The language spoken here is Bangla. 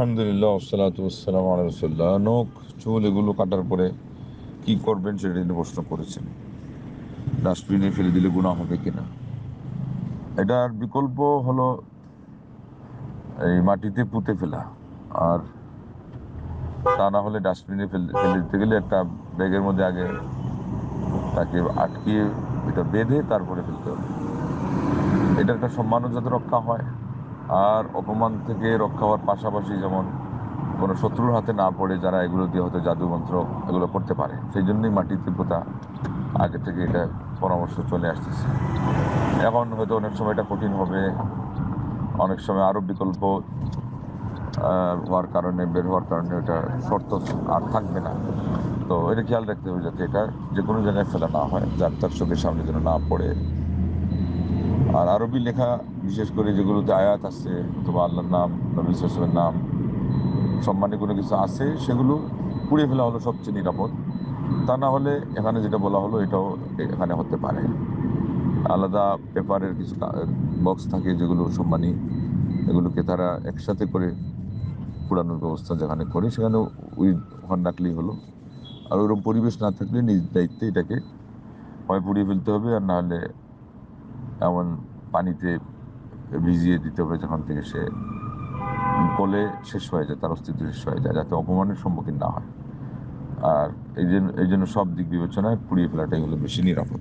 আলহামদুলিল্লাহ ওসালাতাম রসুল্লাহ নখ, চুল এগুলো কাটার পরে কি করবেন সেটা নিয়ে প্রশ্ন করেছেন। ডাস্টবিনে ফেলে দিলে গুণা হবে কিনা? এটার বিকল্প হলো এই মাটিতে পুঁতে ফেলা। আর তা না হলে ডাস্টবিনে ফেলে ফেলে দিতে গেলে একটা ব্যাগের মধ্যে আগে তাকে আটকিয়ে এটা বেঁধে তারপরে ফেলতে হবে। এটা একটা সম্মানও যাতে রক্ষা হয়। আর অপমান থেকে রক্ষা হওয়ার পাশাপাশি যেমন কোনো শত্রুর হাতে না পড়ে যারা এগুলো দিয়ে হয়তো জাদুমন্ত্র এগুলো করতে পারে, সেই জন্যই মাটিতে তীব্রতা আগে থেকে এটা পরামর্শ চলে আসতেছে। এখন হয়তো অনেক সময় এটা কঠিন হবে, অনেক সময় আরও বিকল্প হওয়ার কারণে, বের হওয়ার কারণে এটা শর্ত আর থাকবে না। তো এটা খেয়াল রাখতে হবে যাতে এটা যে কোনো জায়গায় ফেলা না হয়, যার তার চোখের সামনে যেন না পড়ে। আর আরবি লেখা, বিশেষ করে যেগুলোতে আয়াত আছে, অথবা আল্লাহর নাম, নবী নাম সম্মানী কোনো কিছু আছে, সেগুলো পুড়িয়ে ফেলা হলো সবচেয়ে নিরাপদ। তা না হলে এখানে যেটা বলা হলো, এটাও এখানে হতে পারে। আলাদা পেপারের কিছু বক্স থাকে যেগুলো সম্মানী, এগুলোকে তারা একসাথে করে পুরানোর ব্যবস্থা যেখানে করে, সেখানে ওই ওখানে রাখলেই হলো। আর ওরকম পরিবেশ না থাকলে নিজ দায়িত্বে এটাকে হয় পুড়িয়ে ফেলতে হবে, আর না হলে এমন পানিতে ভিজিয়ে দিতে হবে যখন থেকে সে গলে শেষ হয়ে যায়, তার অস্তিত্ব শেষ হয়ে যায়, যাতে অপমানের সম্মুখীন না হয়। আর এই জন্য এই জন্য সব দিক বিবেচনায় পুড়িয়ে ফেলাটাই হলো বেশি নিরাপদ।